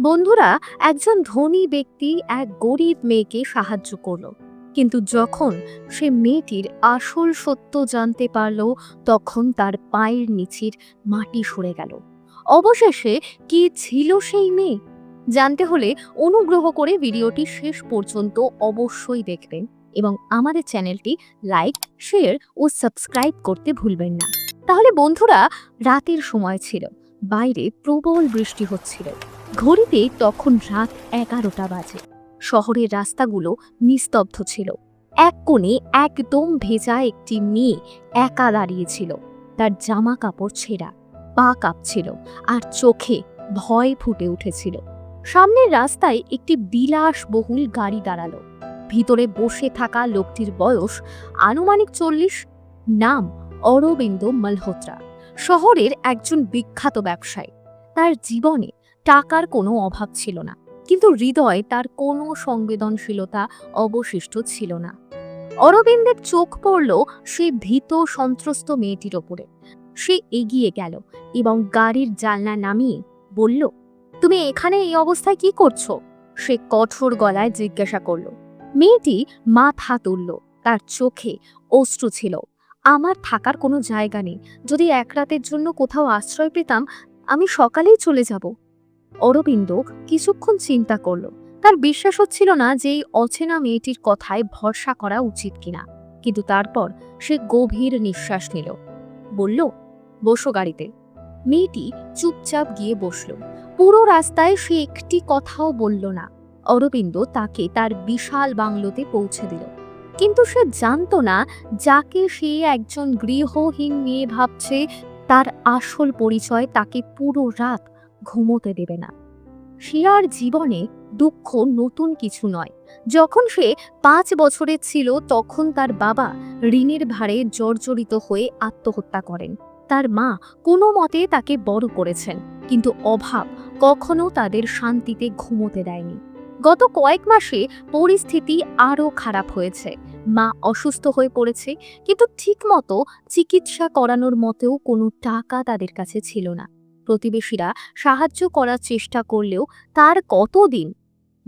বন্ধুরা, একজন ধনী ব্যক্তি এক গরিব মেয়েকে সাহায্য করল। কিন্তু যখন সে মেয়েটির আসল সত্য জানতে পারল, তখন তার পায়ের নিচির মাটি সরে গেল। অবশেষে কি ছিল সেই মেয়ে? জানতে হলে অনুগ্রহ করে ভিডিওটি শেষ পর্যন্ত অবশ্যই দেখবেন এবং আমাদের চ্যানেলটি লাইক, শেয়ার ও সাবস্ক্রাইব করতে ভুলবেন না। তাহলে বন্ধুরা, রাতের সময় ছিল, বাইরে প্রবল বৃষ্টি হচ্ছিল। ঘড়িতে তখন রাত এগারোটা বাজে। শহরের রাস্তাগুলো নিস্তব্ধ ছিল। এক কোণে একদম ভেজা একটি মেয়ে একা দাঁড়িয়েছিল তার জামা কাপড় ছেঁড়া, পা কাঁপছিল আর চোখে ভয় ফুটে উঠেছিল। সামনের রাস্তায় একটি বিলাসবহুল গাড়ি দাঁড়াল। ভিতরে বসে থাকা লোকটির বয়স আনুমানিক চল্লিশ, নাম অরবিন্দ মালহোত্রা। শহরের একজন বিখ্যাত ব্যবসায়ী। তার জীবনে টাকার কোনো অভাব ছিল না। কিন্তু হৃদয়ে তার কোনো সংবেদনশীলতা অবশিষ্ট ছিল না। অরবিন্দের চোখ পড়ল সেই ভীত, সন্ত্রস্ত মেয়েটির ওপরে। সে এগিয়ে গেল এবং গাড়ির জানলা নামিয়ে বলল, তুমি এখানে এই অবস্থায় কি করছ? সে কঠোর গলায় জিজ্ঞাসা করল। মেয়েটি মাথা তুলল, তার চোখে অশ্রু ছিল। আমার থাকার কোনো জায়গা নেই। যদি এক রাতের জন্য কোথাও আশ্রয় পেতাম, আমি সকালেই চলে যাব। অরবিন্দ কিছুক্ষণ চিন্তা করল। তার বিশ্বাস হচ্ছিল না যে এই অচেনা মেয়েটির কথায় ভরসা করা উচিত কিনা। কিন্তু তারপর সে গভীর নিঃশ্বাস নিল। বলল, বসো গাড়িতে। মেয়েটি চুপচাপ গিয়ে বসল। পুরো রাস্তায় সে একটি কথাও বলল না। অরবিন্দ তাকে তার বিশাল বাংলোতে পৌঁছে দিল। কিন্তু সে জানতো না যাকে সে একজন গৃহহীন মেয়ে ভাবছে, তার আসল পরিচয় তাকে পুরো রাত ঘুমোতে দেবে না। শিয়ার জীবনে দুঃখ নতুন কিছু নয়। যখন সে পাঁচ বছরের ছিল, তখন তার বাবা ঋণের ভারে জর্জরিত হয়ে আত্মহত্যা করেন। তার মা কোনো মতে তাকে বড় করেছেন, কিন্তু অভাব কখনো তাদের শান্তিতে ঘুমোতে দেয়নি। গত কয়েক মাসে পরিস্থিতি আরও খারাপ হয়েছে। মা অসুস্থ হয়ে পড়েছে, কিন্তু ঠিকমতো চিকিৎসা করানোর মতেও কোনো টাকা তাদের কাছে ছিল না। প্রতিবেশীরা সাহায্য করার চেষ্টা করলেও তার কতদিন?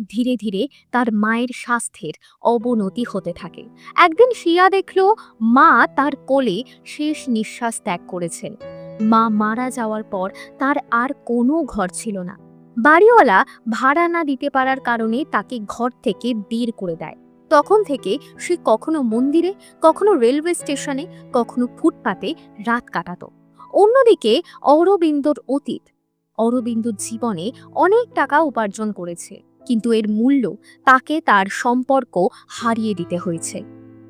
ধীরে ধীরে তার মায়ের স্বাস্থ্যের অবনতি হতে থাকে। একদিন শিয়া দেখল মা তার কোলে শেষ নিঃশ্বাস ত্যাগ করেছেন। মা মারা যাওয়ার পর তার আর কোনো ঘর ছিল না। বাড়িওয়ালা ভাড়া না দিতে পারার কারণে তাকে ঘর থেকে বের করে দেয়। তখন থেকে সে কখনো মন্দিরে, কখনো রেলওয়ে স্টেশনে, কখনো ফুটপাতে রাত কাটাতো। অন্যদিকে অরবিন্দর অতীত। অরবিন্দর জীবনে অনেক টাকা উপার্জন করেছে, কিন্তু এর মূল্য তাকে তার সম্পর্ক হারিয়ে দিতে হয়েছে।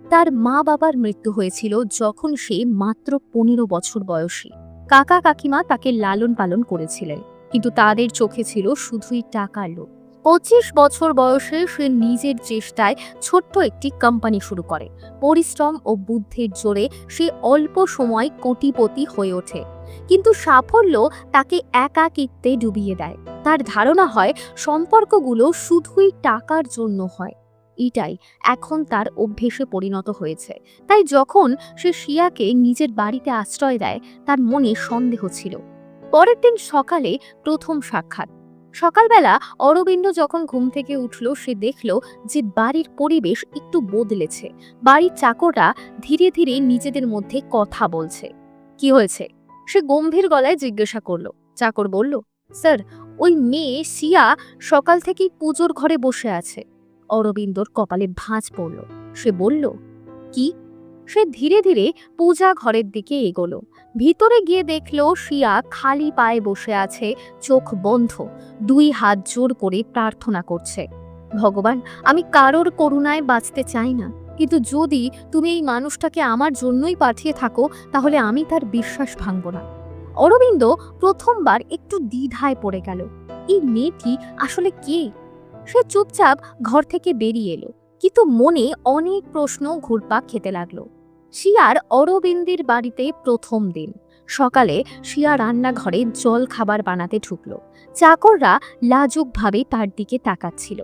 তার মা বাবার মৃত্যু হয়েছিল যখন সে মাত্র পনেরো বছর বয়সী। কাকা কাকিমা তাকে লালন পালন করেছিলেন, কিন্তু তাদের চোখে ছিল শুধুই টাকার লোভ। পঁচিশ বছর বয়সে সে নিজের চেষ্টায় ছোট্ট একটি কোম্পানি শুরু করে। পরিশ্রম ও বুদ্ধির জোরে সে অল্প সময় কোটিপতি হয়ে ওঠে। কিন্তু সাফল্য তাকে একাকিত্বে ডুবিয়ে দেয়। তার ধারণা হয় সম্পর্কগুলো শুধুই টাকার জন্য হয়। এটাই এখন তার অভ্যেসে পরিণত হয়েছে। তাই যখন সে শিয়াকে নিজের বাড়িতে আশ্রয় দেয়, তার মনে সন্দেহ ছিল। পরের দিন সকালে প্রথম সাক্ষাৎ। সকালবেলা অরবিন্দ যখন ঘুম থেকে উঠল, সে দেখল যে বাড়ির পরিবেশ একটু বদলেছে। বাড়ির চাকররা ধীরে ধীরে নিজেদের মধ্যে কথা বলছে। কি হয়েছে? সে গম্ভীর গলায় জিজ্ঞাসা করল। চাকর বলল, স্যার, ওই মেয়ে সিয়া সকাল থেকেই পুজোর ঘরে বসে আছে। অরবিন্দর কপালে ভাঁজ পড়ল। সে বলল, কি? সে ধীরে ধীরে পূজা ঘরের দিকে এগোলো। ভিতরে গিয়ে দেখল শিয়া খালি পায়ে বসে আছে, চোখ বন্ধ, দুই হাত জোর করে প্রার্থনা করছে। ভগবান, আমি কারোর করুণায় বাঁচতে চাই না, কিন্তু যদি তুমি এই মানুষটাকে আমার জন্যই পাঠিয়ে থাকো, তাহলে আমি তার বিশ্বাস ভাঙব না। অরবিন্দ প্রথমবার একটু দ্বিধায় পড়ে গেল। এই মেয়েটি আসলে কে? সে চুপচাপ ঘর থেকে বেরিয়ে এলো, কিন্তু মনে অনেক প্রশ্ন ঘুরপাক খেতে লাগল। শিয়ার অরবিন্দের বাড়িতে প্রথম দিন। সকালে শিয়া রান্নাঘরে জল খাবার বানাতে ঢুকলো। চাকররা লাজুকভাবে তার দিকে তাকাচ্ছিল।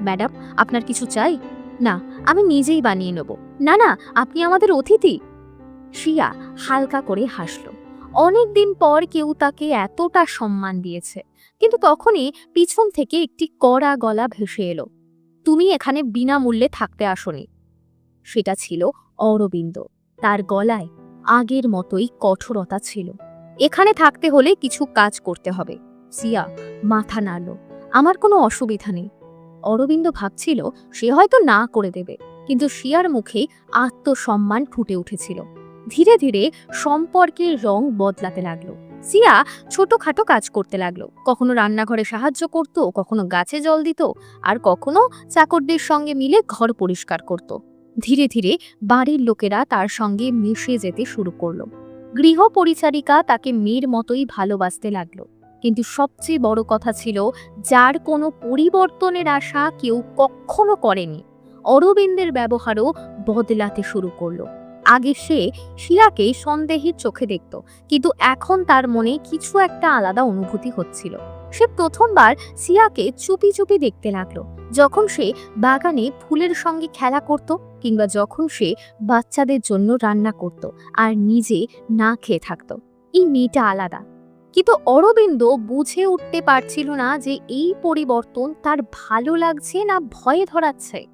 ম্যাডাম, আপনার কিছু চাই? না, আমি নিজেই বানিয়ে নেব। না না, আপনি আমাদের অতিথি। শিয়া হালকা করে হাসল। অনেক দিন পর কেউ তাকে এতটা সম্মান দিয়েছে, কিন্তু তখনই পিছন থেকে একটি কড়া গলা ভেসে এলো। তুমি এখানে বিনামূল্যে থাকতে আসনি। সেটা ছিল অরবিন্দ। তার গলায় আগের মতোই কঠোরতা ছিল। এখানে থাকতে হলে কিছু কাজ করতে হবে। সিয়া, মাথা নাড়ল। আমার কোনো অসুবিধা নেই। অরবিন্দ ভাবছিল সে হয়তো না করে দেবে, কিন্তু শিয়ার মুখে আত্মসম্মান ফুটে উঠেছিল। ধীরে ধীরে সম্পর্কের রং বদলাতে লাগল। সিয়া ছোটখাটো কাজ করতে লাগল। কখনো রান্নাঘরে সাহায্য করত, কখনো গাছে জল দিত, আর কখনো চাকরদের সঙ্গে মিলে ঘর পরিষ্কার করত। ধীরে ধীরে বাড়ির লোকেরা তার সঙ্গে মিশে যেতে শুরু করল। গৃহ পরিচারিকা তাকে মেয়ের মতোই ভালোবাসতে লাগল। কিন্তু সবচেয়ে বড় কথা ছিল, যার কোনো পরিবর্তনের আশা কেউ কখনো করেনি। অরবিন্দের ব্যবহারও বদলাতে শুরু করল। আগে সে শিয়াকে সন্দেহের চোখে দেখত, কিন্তু এখন তার মনে কিছু একটা আলাদা অনুভূতি হচ্ছিল। সে প্রথমবার সিয়াকে চুপি চুপি দেখতে লাগল, যখন সে বাগানে ফুলের সঙ্গে খেলা করত। কিংবা যখন সে বাচ্চাদের জন্য রান্না করত আর নিজে না খেয়ে থাকতো। এই মেয়েটা আলাদা। কিন্তু অরবিন্দ বুঝে উঠতে পারছিল না যে এই পরিবর্তন তার ভালো লাগছে না ভয়ে ধরাচ্ছে।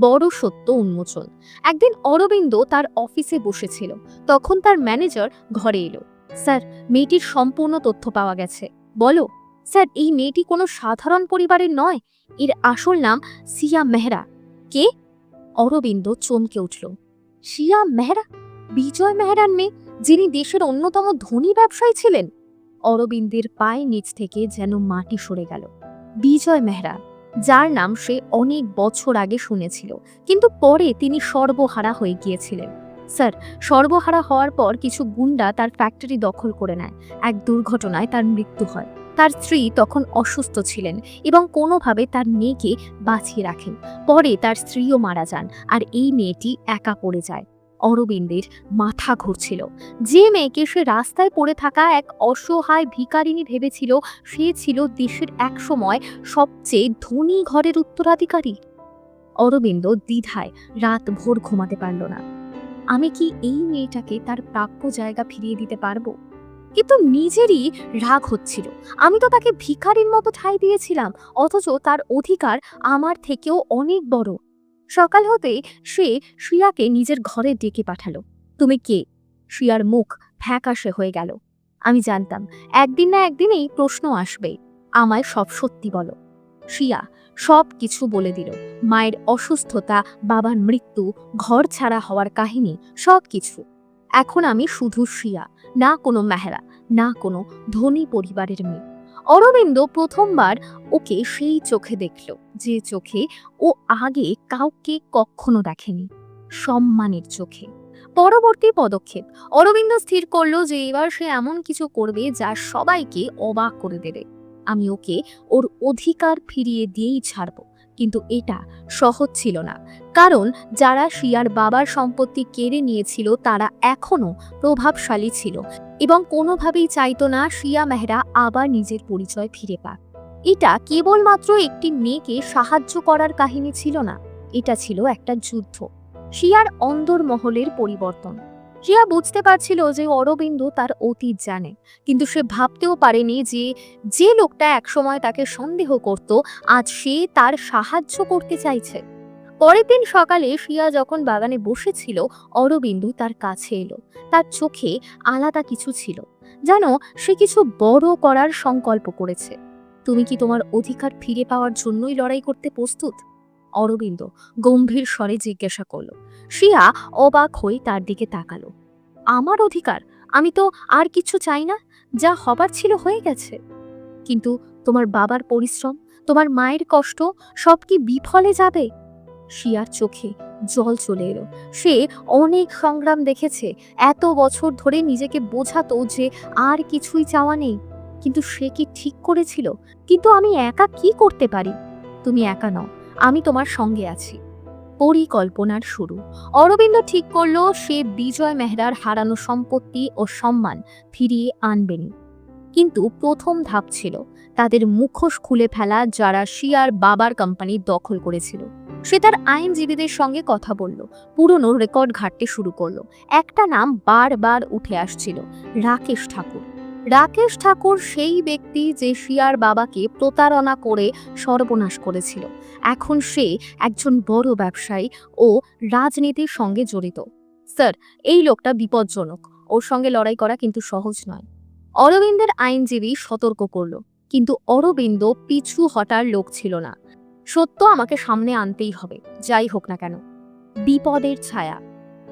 বড় সত্য উন্মোচন। একদিন অরবিন্দ তার অফিসে বসেছিল। তখন তার ম্যানেজার ঘরে এলো। স্যার, মেয়েটির সম্পূর্ণ তথ্য পাওয়া গেছে। বলো, স্যার, এই মেয়েটি কোনো সাধারণ পরিবারের নয়? এর আসল নাম সিয়া মেহরা। কে? অরবিন্দ চমকে উঠল। শিয়া মেহরা? বিজয় মেহরার মেয়ে, যিনি দেশের অন্যতম ধনী ব্যবসায়ী ছিলেন? অরবিন্দের পায়ে নিচ থেকে যেন মাটি সরে গেল। বিজয় মেহরা, যার নাম সে অনেক বছর আগে শুনেছিল, কিন্তু পরে তিনি সর্বহারা হয়ে গিয়েছিলেন। স্যার, সর্বহারা হওয়ার পর কিছু গুন্ডা তার ফ্যাক্টরি দখল করে নেয়। এক দুর্ঘটনায় তার মৃত্যু হয়। তার স্ত্রী তখন অসুস্থ ছিলেন এবং কোনোভাবে তার মেয়েকে বাঁচিয়ে রাখেন। পরে তার স্ত্রীও মারা যান আর এই মেয়েটি একা পড়ে যায়। অরবিন্দের মাথা ঘুরছিল। যে মেয়েকে সে রাস্তায় পড়ে থাকা এক অসহায় ভিকারিনী ভেবেছিল, সে ছিল দেশের একসময় সবচেয়ে ধনী ঘরের উত্তরাধিকারী। অরবিন্দ দ্বিধায় রাত ভোর ঘুমাতে পারল না। আমি কি এই মেয়েটাকে তার প্রাপ্য জায়গা ফিরিয়ে দিতে পারব? কিন্তু নিজেরই রাগ হচ্ছিল। আমি তো তাকে ভিখারির মতো ঠাঁই দিয়েছিলাম, অথচ তার অধিকার আমার থেকেও অনেক বড়। সকাল হতে সে শ্রিয়াকে নিজের ঘরে ডেকে পাঠালো। তুমি কে? শ্রিয়ার মুখ ফ্যাকাশে হয়ে গেল। আমি জানতাম, একদিন না একদিন এই প্রশ্ন আসবে। আমায় সব সত্যি বলো। শ্রিয়া সব কিছু বলে দিল। মায়ের অসুস্থতা, বাবার মৃত্যু, ঘর ছাড়া হওয়ার কাহিনী, সব কিছু। এখন আমি শুধু শ্রিয়া না কোনো মেহরা। না কোনো ধনী পরিবারের মেয়ে। অরবিন্দ প্রথমবার ওকে সেই চোখে দেখল, যে চোখে ও আগে কাউকে কখনো দেখেনি, সম্মানের চোখে। পরবর্তী পদক্ষেপ, অরবিন্দ স্থির করল যে এবার সে এমন কিছু করবে যা সবাইকে অবাক করে দেবে। আমি ওকে ওর অধিকার ফিরিয়ে দিয়েই ছাড়ব, কিন্তু এটা সহজ ছিল না। কারণ যারা শিয়ার বাবার সম্পত্তি কেড়ে নিয়েছিল, তারা এখনও প্রভাবশালী ছিল এবং কোনোভাবেই চাইতো না শিয়া মেহরা আবার নিজের পরিচয় ফিরে পাক। এটা কেবলমাত্র একটি মেয়েকে সাহায্য করার কাহিনী ছিল না, এটা ছিল একটা যুদ্ধ। শিয়ার অন্দরমহলের পরিবর্তন। শিয়া বুঝতে পারছিল যে অরবিন্দ তার অতীত জানে, কিন্তু সে ভাবতেও পারেনি যে যে লোকটা একসময় তাকে সন্দেহ করত, আজ সে তার সাহায্য করতে চাইছে। পরের দিন সকালে শিয়া যখন বাগানে বসেছিল, অরবিন্দু তার কাছে এলো। তার চোখে আলাদা কিছু ছিল। যেন সে কিছু বড় করার সংকল্প করেছে। তুমি কি তোমার অধিকার ফিরে পাওয়ার জন্যই লড়াই করতে প্রস্তুত? অরবিন্দ গম্ভীর স্বরে জিজ্ঞাসা করল। শিয়া অবাক হয়ে তার দিকে তাকালো। আমার অধিকার? আমি তো আর কিছু চাই না। যা হবার ছিল হয়ে গেছে। কিন্তু তোমার বাবার পরিশ্রম, তোমার মায়ের কষ্ট সব কি বিফলে যাবে? শিয়ার চোখে জল চলে এলো। সে অনেক সংগ্রাম দেখেছে। এত বছর ধরে নিজেকে বোঝাতো যে আর কিছুই চাওয়া নেই। কিন্তু সে কি ঠিক করেছিল? কিন্তু আমি একা কি করতে পারি? তুমি একা নও, আমি তোমার সঙ্গে আছি। পরিকল্পনার শুরু। অরবিন্দ ঠিক করল, সে বিজয় মেহরার হারানো সম্পত্তি ও সম্মান ফিরিয়ে আনবেনি। কিন্তু প্রথম ধাপ ছিল, তাদের মুখোশ খুলে ফেলা যারা শিয়ার বাবার কোম্পানি দখল করেছিল। সে তার আইনজীবীদের সঙ্গে কথা বলল। পুরনো রেকর্ড ঘাটতে শুরু করল। একটা নাম বারবার উঠে আসছিল, রাকেশ ঠাকুর। রাকেশ ঠাকুর সেই ব্যক্তি যে শিয়ার বাবাকে প্রতারণা করে সর্বনাশ করেছিল। এখন সে একজন বড় ব্যবসায়ী ও রাজনীতির সঙ্গে জড়িত। স্যার, এই লোকটা বিপজ্জনক। ওর সঙ্গে লড়াই করা কিন্তু সহজ নয়। অরবিন্দের আইনজীবী সতর্ক করল, কিন্তু অরবিন্দ পিছু হটার লোক ছিল না। সত্য আমাকে সামনে আনতেই হবে, যাই হোক না কেন। বিপদের ছায়া।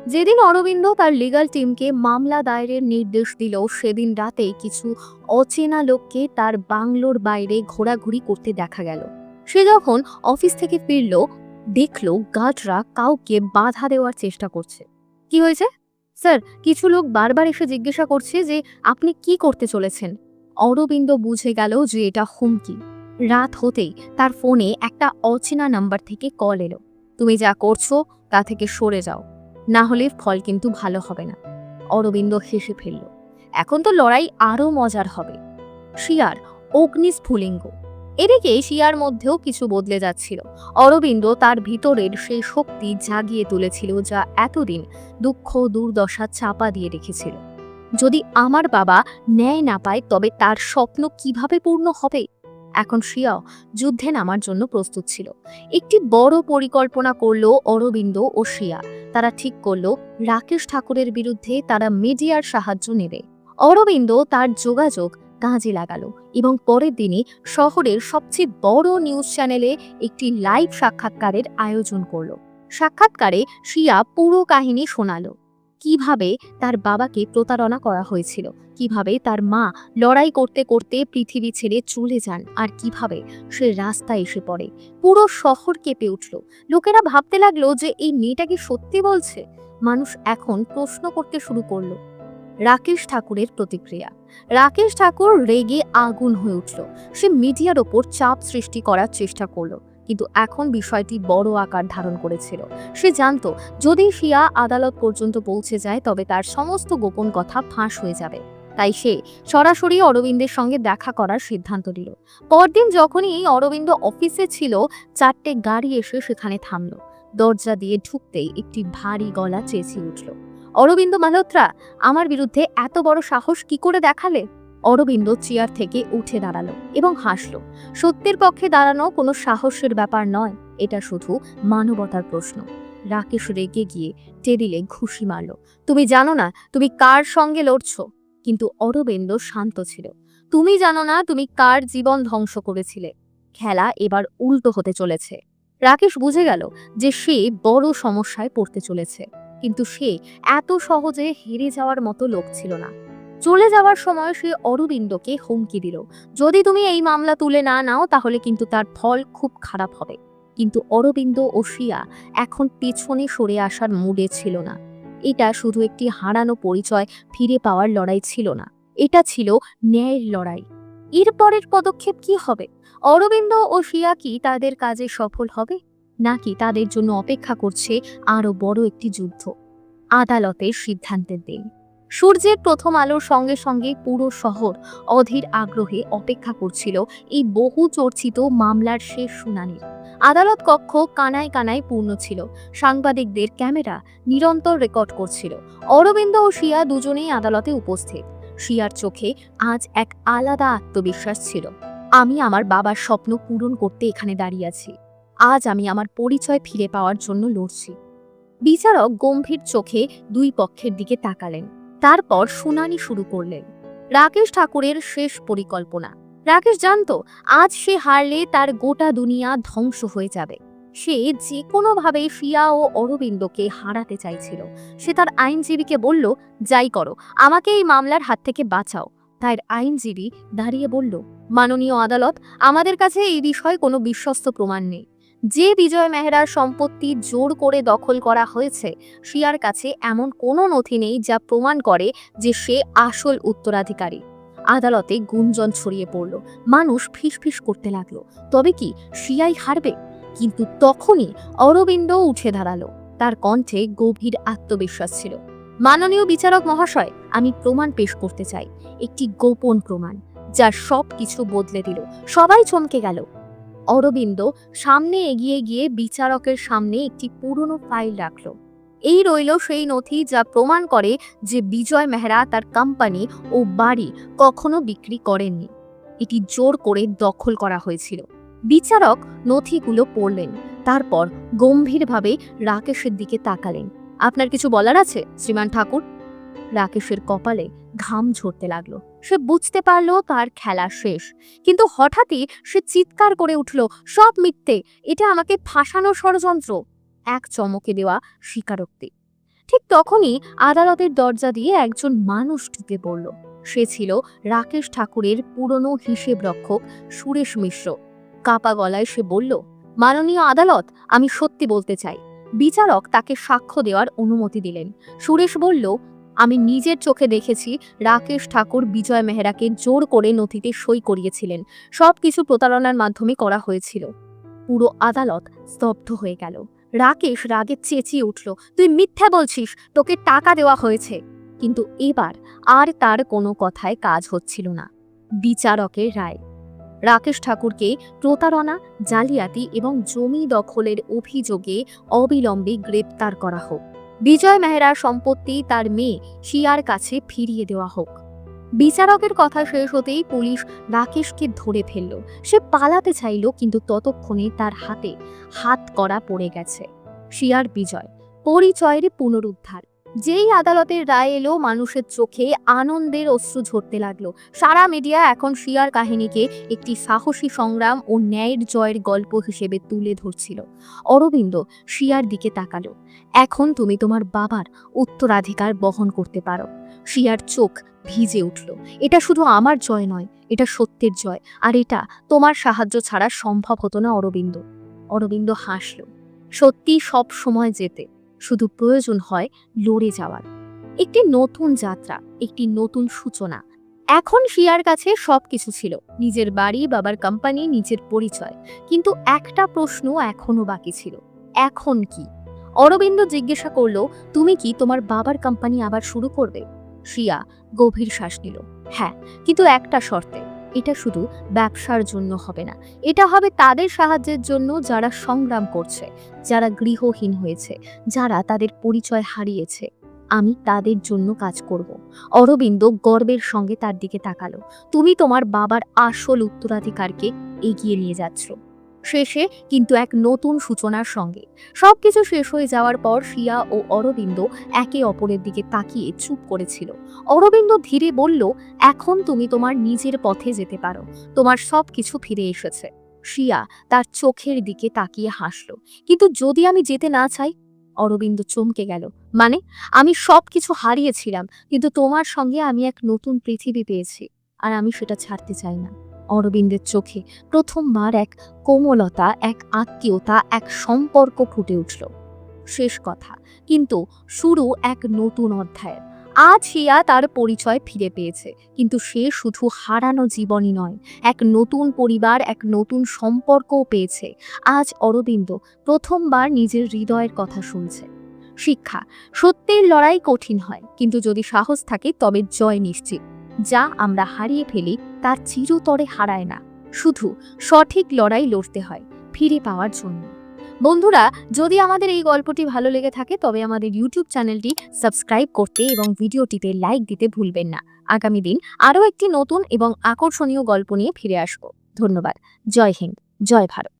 যেদিন অরবিন্দ তার লিগাল টিমকে মামলা দায়েরের নির্দেশ দিল, সেদিন রাতে কিছু অচেনা লোককে তার বাংলোর বাইরে ঘোরাঘুরি করতে দেখা গেল। সে যখন অফিস থেকে ফিরল, দেখল গার্ডরা কাউকে বাধা দেওয়ার চেষ্টা করছে। কি হয়েছে? স্যার, কিছু লোক বারবার এসে জিজ্ঞাসা করছে যে, আপনি কি করতে চলেছেন? অরবিন্দ বুঝে গেল যে এটা হুমকি। রাত হতেই তার ফোনে একটা অচেনা নাম্বার থেকে কল এলো। তুমি যা করছ, তা থেকে সরে যাও। না হলে ফল কিন্তু ভালো হবে না। অরবিন্দ হেসে ফেলল। এখন তো লড়াই আরও মজার হবে। শিয়ার, অগ্নিস্ফুলিঙ্গ। এদিকে শিয়ার মধ্যেও কিছু বদলে যাচ্ছিল। অরবিন্দ তার ভিতরের সেই শক্তি জাগিয়ে তুলেছিল যা এতদিন দুঃখ, দুর্দশা চাপা দিয়ে রেখেছিল। যদি আমার বাবা ন্যায় না পায়, তবে তার স্বপ্ন কীভাবে পূর্ণ হবে? এখন শিয়াও যুদ্ধে নামার জন্য প্রস্তুত ছিল। একটি বড় পরিকল্পনা করল অরবিন্দ ও শিয়া। তারা ঠিক করল রাকেশ ঠাকুরের বিরুদ্ধে তারা মিডিয়ার সাহায্য নেবে। অরবিন্দ তার যোগাযোগ কাজে লাগালো এবং পরের দিনই শহরের সবচেয়ে বড় নিউজ চ্যানেলে একটি লাইভ সাক্ষাৎকারের আয়োজন করল। সাক্ষাৎকারে শিয়া পুরো কাহিনী শোনালো। কীভাবে তার বাবাকে প্রতারণা করা হয়েছিল? কীভাবে তার মা লড়াই করতে করতে পৃথিবী ছেড়ে চলে যান? আর কীভাবে সে রাস্তায় এসে পড়ে? পুরো শহর কেঁপে উঠল। লোকেরা ভাবতে লাগল যে এই মেয়েটাকে সত্যি বলছে? মানুষ এখন প্রশ্ন করতে শুরু করল। রাকেশ ঠাকুরের প্রতিক্রিয়া। রাকেশ ঠাকুর রেগে আগুন হয়ে উঠল। সে মিডিয়ার ওপর চাপ সৃষ্টি করার চেষ্টা করল। কিন্তু এখন বিষয়টি বড় আকার ধারণ করেছিল। সে জানতো, যদি শিয়া আদালত পর্যন্ত পৌঁছে যায়, তবে তার সমস্ত গোপন কথা ফাঁস হয়ে যাবে। তাই সে সরাসরি অরবিন্দের সঙ্গে দেখা করার সিদ্ধান্ত নিল। পরদিন যখনই অরবিন্দ অফিসে ছিল, চারটে গাড়ি এসে সেখানে থামলো। দরজা দিয়ে ঢুকতেই একটি ভারী গলা চেঁচিয়ে উঠল। অরবিন্দ মালহোত্রা, আমার বিরুদ্ধে এত বড় সাহস কি করে দেখালে? অরবিন্দ চেয়ার থেকে উঠে দাঁড়াল এবং হাসল। সত্যের পক্ষে দাঁড়ানো কোনো সাহসের ব্যাপার নয়, এটা শুধু মানবতার প্রশ্ন। রাকেশ রেগে গিয়ে টেবিলে ঘুষি মারল। তুমি জানো না তুমি কার সঙ্গে লড়ছো? কিন্তু অরবিন্দ শান্ত ছিল। তুমি জানো না তুমি কার জীবন ধ্বংস করেছিলে। খেলা এবার উল্টো হতে চলেছে। রাকেশ বুঝে গেল যে সে বড় সমস্যায় পড়তে চলেছে। কিন্তু সে এত সহজে হেরে যাওয়ার মতো লোক ছিল না। চলে যাওয়ার সময় সে অরবিন্দকে হুমকি দিল। যদি তুমি এই মামলা তুলে না নাও, তাহলে কিন্তু তার ফল খুব খারাপ হবে। কিন্তু অরবিন্দ ও শিয়া এখন পেছনে সরে আসার মুডে ছিল না। এটা শুধু একটি হারানো পরিচয় ফিরে পাওয়ার লড়াই ছিল না। এটা ছিল ন্যায়ের লড়াই। এরপরের পদক্ষেপ কি হবে? অরবিন্দ ও শিয়া কি তাদের কাজে সফল হবে? নাকি তাদের জন্য অপেক্ষা করছে আরও বড় একটি যুদ্ধ? আদালতের সিদ্ধান্তের দিন। সূর্যের প্রথম আলোর সঙ্গে সঙ্গে পুরো শহর অধীর আগ্রহে অপেক্ষা করছিল এই বহু চর্চিত মামলার শেষ শুনানির। আদালত কক্ষ কানায় কানায় পূর্ণ ছিল। সাংবাদিকদের ক্যামেরা নিরন্তর রেকর্ড করছিল। অরবিন্দ ও শিয়া দুজনেই আদালতে উপস্থিত। শিয়ার চোখে আজ এক আলাদা আত্মবিশ্বাস ছিল। আমি আমার বাবার স্বপ্ন পূরণ করতে এখানে দাঁড়িয়ে আছি। আজ আমি আমার পরিচয় ফিরে পাওয়ার জন্য লড়ছি। বিচারক গম্ভীর চোখে দুই পক্ষের দিকে তাকালেন। তারপর শুনানি শুরু করলেন। রাকেশ ঠাকুরের শেষ পরিকল্পনা। রাকেশ জানতো, আজ সে হারলে তার গোটা দুনিয়া ধ্বংস হয়ে যাবে। সে যে কোনোভাবে ফিয়া ও অরবিন্দকে হারাতে চাইছিল। সে তার আইনজীবীকে বলল, যাই করো, আমাকে এই মামলার হাত থেকে বাঁচাও। তার আইনজীবী দাঁড়িয়ে বলল, মাননীয় আদালত, আমাদের কাছে এই বিষয়ে কোনো বিশ্বস্ত প্রমাণ নেই। যে বিজয় মেহরার সম্পত্তি জোর করে দখল করা হয়েছে, শিয়ার কাছে এমন কোনো নথি নেই যা প্রমাণ করে যে সে আসল উত্তরাধিকারী। আদালতে গুঞ্জন ছড়িয়ে পড়ল, মানুষ ফিসফিস করতে লাগল, তবে কি শিয়াই হারবে? কিন্তু তখনই অরবিন্দ উঠে দাঁড়াল, তার কণ্ঠে গভীর আত্মবিশ্বাস ছিল। মাননীয় বিচারক মহাশয়, আমি প্রমাণ পেশ করতে চাই, একটি গোপন প্রমাণ যা সব কিছু বদলে দিল, সবাই চমকে গেল। অরবিন্দ সামনে এগিয়ে গিয়ে বিচারকের সামনে একটি পুরনো ফাইল রাখল। এই রইল সেই নথি যা প্রমাণ করে যে বিজয় মেহরা তার কোম্পানি ও বাড়ি কখনো বিক্রি করেননি। এটি জোর করে দখল করা হয়েছিল। বিচারক নথিগুলো পড়লেন, তারপর গম্ভীরভাবে রাকেশের দিকে তাকালেন। আপনার কিছু বলার আছে, শ্রীমান ঠাকুর? রাকেশের কপালে ঘাম ঝরতে লাগল। সে বুঝতে পারল তার খেলা শেষ। কিন্তু হঠাৎই সে চিৎকার করে উঠল, সব মিথ্যে! এটা আমাকে ফাঁসানো ষড়যন্ত্র! এক চমকে দেওয়া স্বীকারোক্তি। ঠিক তখনই আদালতের দরজা দিয়ে একজন মানুষ ঢুকে পড়ল। সে ছিল রাকেশ ঠাকুরের পুরনো হিসেব রক্ষক সুরেশ মিশ্র। কাপা গলায় সে বলল, মাননীয় আদালত, আমি সত্যি বলতে চাই। বিচারক তাকে সাক্ষ্য দেওয়ার অনুমতি দিলেন। সুরেশ বলল আমি নিজের চোখে দেখেছি রাকেশ ঠাকুর বিজয় মেহরাকে জোর করে নথিতে সই করিয়েছিলেন। সব কিছু প্রতারণার মাধ্যমে করা হয়েছিল। পুরো আদালত স্তব্ধ হয়ে গেল। রাকেশ রাগে চেঁচিয়ে উঠল, তুই মিথ্যা বলছিস, তোকে টাকা দেওয়া হয়েছে কিন্তু এবার আর তার কোনো কথায় কাজ হচ্ছিল না। বিচারকের রায়। রাকেশ ঠাকুরকে প্রতারণা, জালিয়াতি এবং জমি দখলের অভিযোগে অবিলম্বে গ্রেপ্তার করা হোক। বিজয় মেহরার সম্পত্তি তার মেয়ে শিয়ার কাছে ফিরিয়ে দেওয়া হোক। বিচারকের কথা শেষ হতেই পুলিশ রাকেশকে ধরে ফেলল। সে পালাতে চাইল, কিন্তু ততক্ষণে তার হাতে হাত করা পড়ে গেছে। শিয়ার বিজয়, পরিচয়ের পুনরুদ্ধার। যেই আদালতের রায় এলো, মানুষের চোখে আনন্দের অশ্রু ঝরতে লাগল। সারা মিডিয়া এখন শিয়ার কাহিনীকে একটি সাহসী সংগ্রাম ও ন্যায়ের জয়ের গল্প হিসেবে তুলে ধরছিল। অরবিন্দ, শিয়ার দিকে তাকালো। এখন তুমি তোমার বাবার উত্তরাধিকার বহন করতে পারো। শিয়ার চোখ ভিজে উঠল। এটা শুধু আমার জয় নয়, এটা সত্যের জয়। আর এটা তোমার সাহায্য ছাড়া সম্ভব হতো না অরবিন্দ। অরবিন্দ হাসল। সত্যি সব সময় যেতে। শুধু প্রয়োজন হয় লড়ে যাওয়ার। একটি নতুন যাত্রা, একটি নতুন সূচনা। এখন শিয়ার কাছে সবকিছু ছিল, নিজের বাড়ি, বাবার কোম্পানি নিজের পরিচয়। কিন্তু একটা প্রশ্ন এখনও বাকি ছিল, এখন কি? অরবিন্দ জিজ্ঞাসা করল, তুমি কি তোমার বাবার কোম্পানি আবার শুরু করবে? শিয়া গভীর শ্বাস নিল হ্যাঁ কিন্তু একটা শর্তে। এটা শুধু ব্যবসার জন্য হবে না। এটা হবে তাদের সাহায্যের জন্য যারা সংগ্রাম করছে, যারা গৃহহীন হয়েছে, যারা তাদের পরিচয় হারিয়েছে। আমি তাদের জন্য কাজ করব। অরবিন্দ গর্বের সঙ্গে তার দিকে তাকালো। তুমি তোমার বাবার আসল উত্তরাধিকারকে এগিয়ে নিয়ে যাচ্ছ। শেষে কিন্তু এক নতুন সূচনার সঙ্গে। সবকিছু শেষ হয়ে যাওয়ার পর শিয়া ও অরবিন্দ একে অপরের দিকে তাকিয়ে চুপ করেছিল। অরবিন্দ ধীরে বলল, এখন তুমি তোমার নিজের পথে যেতে পারো। তোমার সব কিছু ফিরে এসেছে। শিয়া তার চোখের দিকে তাকিয়ে হাসল। কিন্তু যদি আমি যেতে না চাই? অরবিন্দ চমকে গেল। মানে? আমি সব কিছু হারিয়েছিলাম, কিন্তু তোমার সঙ্গে আমি এক নতুন পৃথিবী পেয়েছি, আর আমি সেটা ছাড়তে চাই না। অরবিন্দের চোখে প্রথমবার এক কোমলতা, এক আত্মীয়তা, এক সম্পর্ক ফুটে উঠল। শেষ কথা, কিন্তু শুরু এক নতুন অধ্যায়ের আজ হিয়া তার পরিচয় ফিরে পেয়েছে, কিন্তু সে শুধু হারানো জীবনই নয়, এক নতুন পরিবার, এক নতুন সম্পর্কও পেয়েছে। আজ অরবিন্দ প্রথমবার নিজের হৃদয়ের কথা শুনছে। শিক্ষা, সত্যের লড়াই কঠিন হয়, কিন্তু যদি সাহস থাকে তবে জয় নিশ্চিত। যা আমরা হারিয়ে ফেলি তার চিরতরে হারায় না। শুধু সঠিক লড়াই লড়তে হয় ফিরে পাওয়ার জন্য। বন্ধুরা, যদি আমাদের এই গল্পটি ভালো লেগে থাকে, তবে আমাদের ইউটিউব চ্যানেলটি সাবস্ক্রাইব করতে এবং ভিডিওটিতে লাইক দিতে ভুলবেন না। আগামী দিন আরও একটি নতুন এবং আকর্ষণীয় গল্প নিয়ে ফিরে আসব। ধন্যবাদ। জয় হিন্দ। জয় ভারত।